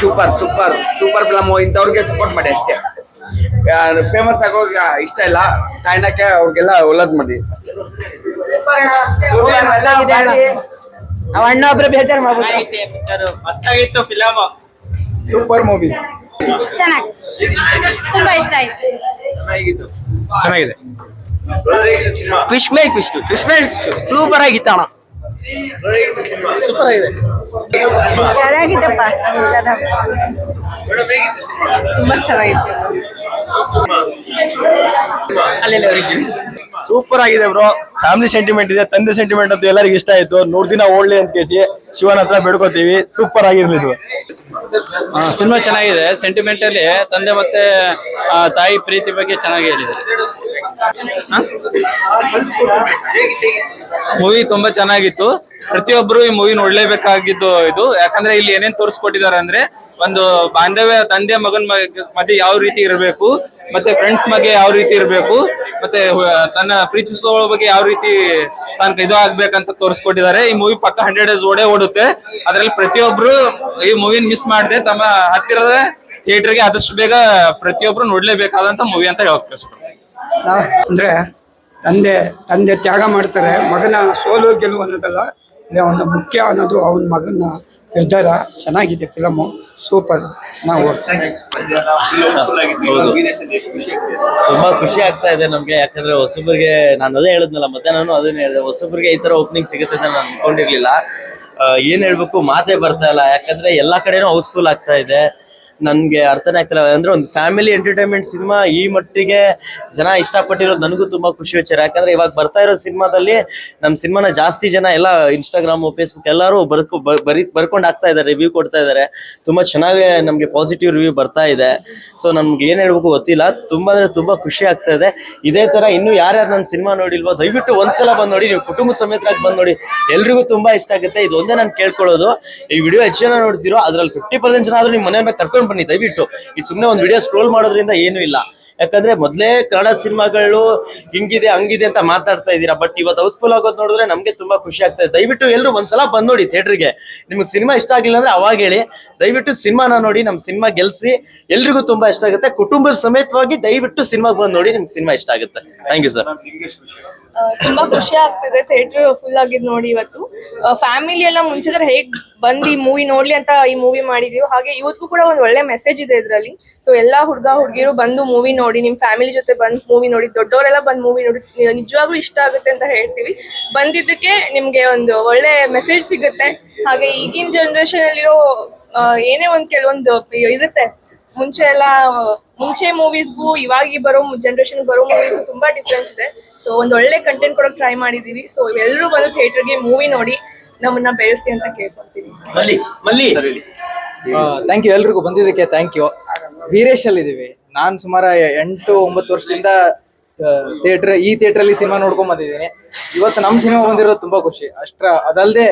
Super super super film ಇಂಥವ್ರಿಗೆ support ಮಾಡಿ ಅಷ್ಟೇ. ಫೇಮಸ್ ಆಗೋಗ ಇಷ್ಟ ಇಲ್ಲ. ತಾಯ್ನಕ್ಕೆ ಅವ್ರಿಗೆಲ್ಲ ಒಳ್ಳೇದ್ ಮಾಡಿ. ಅಣ್ಣ ಒಬ್ರು ಬೇಜಾರು ಮಾಡ್ಬಿಟ್ಟು ಮಸ್ತಾಗಿತ್ತು ಫಿಲಮ್ ಸೂಪರ್ ಮೂವಿ ಚೆನ್ನಾಗಿ. ತುಂಬಾ ಇಷ್ಟ ಆಯ್ತು. ಚೆನ್ನಾಗಿದೆ. Fish meal fish fish meal super ಆಗಿತ್ತು ಅಣ್ಣ. ಸೂಪರ್ ಆಗಿದೆ ಚೆನ್ನಾಗಿದ್ದಪ್ಪ ತುಂಬಾ ಚೆನ್ನಾಗಿತ್ತು. ಸೂಪರ್ ಆಗಿದೆ ಬ್ರೋ. ಫ್ಯಾಮಿಲಿ ಸೆಂಟಿಮೆಂಟ್ ಇದೆ ತಂದೆ ಸೆಂಟಿಮೆಂಟ್ ಅಂತ ಎಲ್ಲರಿಗೂ ಇಷ್ಟ ಆಯ್ತು. ನೂರ್ ದಿನ ಓಡ್ಲಿ ಅಂತ ಕೇಸಿ ಶಿವನ ಹತ್ರ ಬೇಡ್ಕೋತೀವಿ. ಸೂಪರ್ ಆಗಿರ್ಲಿ ಇದು ಸಿನಿಮಾ ಚೆನ್ನಾಗಿದೆ. ಸೆಂಟಿಮೆಂಟ್ ಅಲ್ಲಿ ತಂದೆ ಮತ್ತೆ ತಾಯಿ ಪ್ರೀತಿ ಬಗ್ಗೆ ಚೆನ್ನಾಗಿ ಹೇಳಿದೆ ಮೂವಿ ತುಂಬಾ ಚೆನ್ನಾಗಿತ್ತು. ಪ್ರತಿಯೊಬ್ರು ಈ ಮೂವಿ ನೋಡ್ಲೇಬೇಕಾಗಿದ್ದು ಇದು. ಯಾಕಂದ್ರೆ ಇಲ್ಲಿ ಏನೇನ್ ತೋರಿಸ್ಕೊಟ್ಟಿದ್ದಾರೆ ಅಂದ್ರೆ ಒಂದು ಬಾಂಧವ್ಯ ತಂದೆ ಮಗನ್ ಮಧ್ಯೆ ಯಾವ ರೀತಿ ಇರಬೇಕು, ಮತ್ತೆ ಫ್ರೆಂಡ್ಸ್ ಬಗ್ಗೆ ಯಾವ ರೀತಿ ಇರಬೇಕು, ಮತ್ತೆ ತನ್ನ ಪ್ರೀತಿಸುವ ಬಗ್ಗೆ ಯಾವ ರೀತಿ ತಾನು ಇದು ಆಗ್ಬೇಕಂತ ತೋರಿಸ್ಕೊಟ್ಟಿದ್ದಾರೆ. ಈ ಮೂವಿ ಪಕ್ಕ ಹಂಡ್ರೆಡ್ ಡೇಸ್ ಓಡೇ ಓಡುತ್ತೆ. ಅದ್ರಲ್ಲಿ ಪ್ರತಿಯೊಬ್ರು ಈ ಮೂವಿನ ಮಿಸ್ ಮಾಡದೆ ತಮ್ಮ ಹತ್ತಿರದ ಥಿಯೇಟರ್ಗೆ ಆದಷ್ಟು ಬೇಗ ಪ್ರತಿಯೊಬ್ರು ನೋಡ್ಲೇಬೇಕಾದಂತ ಮೂವಿ ಅಂತ ನಾವ್ ಅಂದ್ರೆ ತಂದೆ ತಂದೆ ತ್ಯಾಗ ಮಾಡ್ತಾರೆ, ಮಗನ ಸೋಲು ಗೆಲುವು ಅನ್ನೋದಲ್ಲ ಇದೆ ಒಂದು ಮುಖ್ಯ ಅನ್ನೋದು ಅವನ ಮಗನ ನಿರ್ಧಾರ. ಚೆನ್ನಾಗಿದೆ ಫಿಲಮು ಸೂಪರ್ ಚೆನ್ನಾಗಿ ತುಂಬಾ ಖುಷಿ ಆಗ್ತಾ ಇದೆ ನಮ್ಗೆ, ಯಾಕಂದ್ರೆ ಹೊಸಬ್ರಿಗೆ ನಾನು ಅದೇ ಹೇಳದ್ನಲ್ಲ, ಮತ್ತೆ ನಾನು ಅದನ್ನ ಹೇಳಿದೆ, ಹೊಸಬ್ರಿಗೆ ಈ ತರ ಓಪನಿಂಗ್ ಸಿಗುತ್ತೆ ಅಂತ ನಾನು ಅನ್ಕೊಂಡಿರ್ಲಿಲ್ಲ. ಏನ್ ಹೇಳ್ಬೇಕು, ಮಾತೇ ಬರ್ತಾ ಇಲ್ಲ. ಯಾಕಂದ್ರೆ ಎಲ್ಲಾ ಕಡೆನೂ ಹೌಸ್ಫುಲ್ ಆಗ್ತಾ ಇದೆ. ನನ್ಗೆ ಅರ್ಥನೇ ಆಗ್ತಿಲ್ಲ. ಅಂದ್ರೆ ಒಂದು ಫ್ಯಾಮಿಲಿ ಎಂಟರ್ಟೈನ್ಮೆಂಟ್ ಸಿನಿಮಾ ಈ ಮಟ್ಟಿಗೆ ಜನ ಇಷ್ಟಪಟ್ಟಿರೋದು ನನಗೂ ತುಂಬಾ ಖುಷಿ ವಿಚಾರ ಯಾಕಂದ್ರೆ ಇವಾಗ ಬರ್ತಾ ಇರೋ ಸಿನಿಮಾದಲ್ಲಿ ನಮ್ ಸಿನಿಮಾನ ಜಾಸ್ತಿ ಜನ ಎಲ್ಲ ಇನ್ಸ್ಟಾಗ್ರಾಮ್ ಫೇಸ್ಬುಕ್ ಎಲ್ಲರೂ ಬರ್ಕೊ ಬರಿ ಬರ್ಕೊಂಡು ಆಗ್ತಾ ಇದ್ದಾರೆ ರಿವ್ಯೂ ಕೊಡ್ತಾ ಇದ್ದಾರೆ. ತುಂಬಾ ಚೆನ್ನಾಗಿ ನಮಗೆ ಪಾಸಿಟಿವ್ ರಿವ್ಯೂ ಬರ್ತಾ ಇದೆ. ಸೊ ನಮ್ಗೆ ಏನ್ ಹೇಳ್ಬೇಕು ಗೊತ್ತಿಲ್ಲ. ತುಂಬಾ ಅಂದ್ರೆ ತುಂಬಾ ಖುಷಿ ಆಗ್ತಾ ಇದೆ. ಇದೇ ತರ ಇನ್ನು ಯಾರ್ಯಾರು ನನ್ನ ಸಿನಿಮಾ ನೋಡಿಲ್ವೋ, ದಯವಿಟ್ಟು ಒಂದ್ಸಲ ಬಂದ್ ನೋಡಿ. ನೀವು ಕುಟುಂಬ ಸಮೇತರಾಗಿ ಬಂದ್ ನೋಡಿ. ಎಲ್ರಿಗೂ ತುಂಬಾ ಇಷ್ಟ ಆಗುತ್ತೆ. ಇದೊಂದೇ ನಾನು ಕೇಳ್ಕೊಳ್ಳೋದು. ಈ ವಿಡಿಯೋ ಹೆಚ್ಚು ಜನ ನೋಡ್ತಿರೋ, ಅದ್ರಲ್ಲಿ ಫಿಫ್ಟಿ ಪರ್ಸೆಂಟ್ ಜನ ಆದ್ರೂ ನಿಮ್ಮ ಮನೆಯನ್ನ ಕರ್ಕೊಂಡು ಬನ್ನಿ ದಯವಿಟ್ಟು. ಈ ಸುಮ್ಮನೆ ಒಂದು ವಿಡಿಯೋ ಸ್ಕ್ರೋಲ್ ಮಾಡೋದ್ರಿಂದ ಏನೂ ಇಲ್ಲ. ಯಾಕಂದ್ರೆ ಮೊದಲೇ ಕನ್ನಡ ಸಿನಿಮಾಗಳು ಹಿಂಗಿದೆ ಹಂಗಿದೆ ಅಂತ ಮಾತಾಡ್ತಾ ಇದ್ದೀರಾ ಬಟ್ ಇವತ್ತು ಹೌಸ್ಫುಲ್ ಆಗೋದು ನೋಡಿದ್ರೆ ನಮಗೆ ತುಂಬಾ ಖುಷಿ ಆಗ್ತದೆ ದಯವಿಟ್ಟು ಎಲ್ಲರೂ ಒಂದ್ಸಲ ಬಂದ್ ನೋಡಿ ಥಿಯೇಟರ್ಗೆ. ನಿಮ್ಗೆ ಸಿನಿಮಾ ಇಷ್ಟ ಆಗಿಲ್ಲ ಅಂದ್ರೆ ಅವಾಗ ಹೇಳಿ. ದಯವಿಟ್ಟು ಸಿನಿಮಾನ ನೋಡಿ ನಮ್ಮ ಸಿನಿಮಾ ಗೆಲ್ಸಿ. ಎಲ್ರಿಗೂ ತುಂಬಾ ಇಷ್ಟ ಆಗುತ್ತೆ. ಕುಟುಂಬದ ಸಮೇತವಾಗಿ ದಯವಿಟ್ಟು ಸಿನಿಮಾಗೆ ಬಂದು ನೋಡಿ ನಿಮ್ಗೆ ಸಿನಿಮಾ ಇಷ್ಟ ಆಗುತ್ತೆ. ಥ್ಯಾಂಕ್ ಯು ಸರ್ ತುಂಬಾ ಖುಷಿ ಆಗ್ತಿದೆ. ಥಿಯೇಟರ್ ಫುಲ್ ಆಗಿದ್ ನೋಡಿ ಇವತ್ತು. ಫ್ಯಾಮಿಲಿ ಎಲ್ಲ ಮುಂಚಿದ್ರೆ ಹೇಗ್ ಬಂದ್ ಈ ಮೂವಿ ನೋಡ್ಲಿ ಅಂತ ಈ ಮೂವಿ ಮಾಡಿದೀವಿ. ಹಾಗೆ ಯೂತ್ಗೂ ಕೂಡ ಒಂದ್ ಒಳ್ಳೆ ಮೆಸೇಜ್ ಇದೆ ಇದ್ರಲ್ಲಿ. ಸೊ ಎಲ್ಲಾ ಹುಡುಗ ಹುಡುಗಿರು ಬಂದು ಮೂವಿ ನೋಡಿ, ನಿಮ್ ಫ್ಯಾಮಿಲಿ ಜೊತೆ ಬಂದ್ ಮೂವಿ ನೋಡಿ ದೊಡ್ಡವರೆಲ್ಲ ಬಂದ್ ಮೂವಿ ನೋಡಿ ನಿಜವಾಗ್ಲೂ ಇಷ್ಟ ಆಗುತ್ತೆ ಅಂತ ಹೇಳ್ತೀವಿ. ಬಂದಿದ್ದಕ್ಕೆ ನಿಮ್ಗೆ ಒಂದು ಒಳ್ಳೆ ಮೆಸೇಜ್ ಸಿಗುತ್ತೆ. ಹಾಗೆ ಈಗಿನ ಜನರೇಷನ್ ಅಲ್ಲಿರೋ ಏನೇ ಒಂದ್ ಕೆಲವೊಂದು ಇರುತ್ತೆ. ಮುಂಚೆ ಎಲ್ಲ, ಮುಂಚೆ ಮೂವೀಸ್ಗೂ ಇವಾಗಿ ಬರೋ ಜನರೇಷನ್ ಬರೋ ಮೂವೀಸ್ಗೂ ತುಂಬಾ ಡಿಫ್ರೆನ್ಸ್ ಇದೆ. ಸೊ ಒಂದ್ ಒಳ್ಳೆ ಕಂಟೆಂಟ್ ಕೊಡಕ್ ಟ್ರೈ ಮಾಡಿದೀವಿ. ಸೊ ಎಲ್ಲರೂ ಬಂದು ಥಿಯೇಟರ್ಗೆ ಮೂವಿ ನೋಡಿ ನಮ್ಮನ್ನ ಬೆಳೆಸಿ ಅಂತ ಕೇಳ್ಕೊಂತೀನಿ ಮಲ್ಲಿ ಮಲ್ಲಿ. ಥ್ಯಾಂಕ್ ಯು ಎಲ್ರಿಗೂ ಬಂದಿದ್ದಕ್ಕೆ ಥ್ಯಾಂಕ್ ಯು ವೀರೇಶ್ ಅಲ್ಲಿ ಇದೀವಿ. ನಾನ್ ಸುಮಾರು ಎಂಟು ಒಂಬತ್ತು ವರ್ಷದಿಂದ ಥಿಯೇಟರ್ ಈ ಥಿಯೇಟರ್ ಅಲ್ಲಿ ಸಿನಿಮಾ ನೋಡ್ಕೊಂಡ್ ಬಂದಿದ್ದೀನಿ. ಇವತ್ತು ನಮ್ಮ ಸಿನಿಮಾ ಬಂದಿರೋದು ತುಂಬಾ ಖುಷಿ. ಅಷ್ಟ್ರ ಅದಲ್ಲದೆ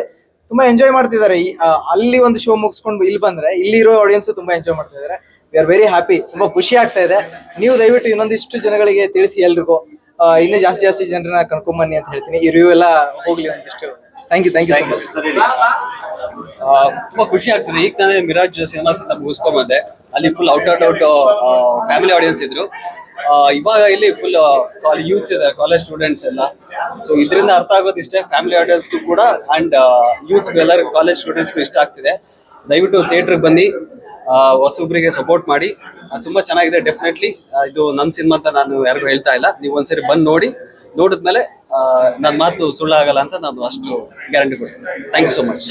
ತುಂಬಾ ಎಂಜಾಯ್ ಮಾಡ್ತಿದ್ದಾರೆ. ಈ ಅಲ್ಲಿ ಒಂದು ಶೋ ಮುಗಿಸ್ಕೊಂಡು ಇಲ್ಲಿ ಬಂದ್ರೆ ಇಲ್ಲಿ ಇರೋ ಆಡಿಯನ್ಸ್ ತುಂಬಾ ಎಂಜಾಯ್ ಮಾಡ್ತಿದ್ದಾರೆ. ವಿ ಆರ್ ವೆರಿ ಹ್ಯಾಪಿ ತುಂಬಾ ಖುಷಿ ಆಗ್ತಾ ಇದೆ. ನೀವು ದಯವಿಟ್ಟು ಇನ್ನೊಂದಿಷ್ಟು ಜನಗಳಿಗೆ ತಿಳಿಸಿ ಎಲ್ರಿಗೂ. ಇನ್ನೂ ಜಾಸ್ತಿ ಜಾಸ್ತಿ ಜನರನ್ನ ಕರ್ಕೊಂಡ್ ಬನ್ನಿ ಅಂತ ಹೇಳ್ತೀನಿ. ಈ ರಿವ್ಯೂ ಎಲ್ಲ ಹೋಗ್ಲಿ ಒಂದಿಷ್ಟು. Thank you thank you so much ತುಂಬಾ ಖುಷಿ ಆಗ್ತದೆ. ಈಗ ತಾನೇ ಮಿರಾಜ್ ಸಿನಿಮಾಸ್ ಅಂತ ಮುಗಿಸ್ಕೊಂಬಂದೆ. ಅಲ್ಲಿ full out out out family audience ಇದ್ರು. ಆ, ಇವಾಗ ಇಲ್ಲಿ ಫುಲ್ ಯೂತ್ಸ್ ಇದೆ ಕಾಲೇಜ್ ಸ್ಟೂಡೆಂಟ್ಸ್ ಎಲ್ಲ. ಸೊ ಇದರಿಂದ ಅರ್ಥ ಆಗೋದು ಇಷ್ಟೇ. ಫ್ಯಾಮಿಲಿ ಆಡಿಯನ್ಸ್ಗೂ ಕೂಡ ಅಂಡ್ ಯೂತ್ಸ್ ಎಲ್ಲರಿಗೂ ಕಾಲೇಜ್ ಸ್ಟೂಡೆಂಟ್ಸ್ಗೂ ಇಷ್ಟ ಆಗ್ತಿದೆ. ದಯವಿಟ್ಟು ಥಿಯೇಟ್ರಿಗೆ ಬನ್ನಿ. ಹೊಸೊಬ್ಬರಿಗೆ ಹೊಸಬ್ರಿಗೆ ಸಪೋರ್ಟ್ ಮಾಡಿ. ತುಂಬ ತುಂಬಾ ಚೆನ್ನಾಗಿದೆ ಡೆಫಿನೆಟ್ಲಿ ಇದು ನಮ್ಮ ಸಿನಿಮಾ ಅಂತ ನಾನು ಯಾರಿಗೂ ಹೇಳ್ತಾ ಇಲ್ಲ. ನೀವು ಒಂದ್ಸರಿ ಬಂದು ನೋಡಿ. ನೋಡಿದ್ಮೇಲೆ ನನ್ನ ಮಾತು ಸುಳ್ಳಾಗಲ್ಲ ಅಂತ ನಾನು ಅಷ್ಟು ಗ್ಯಾರಂಟಿ ಕೊಡ್ತೀನಿ. Thank you so much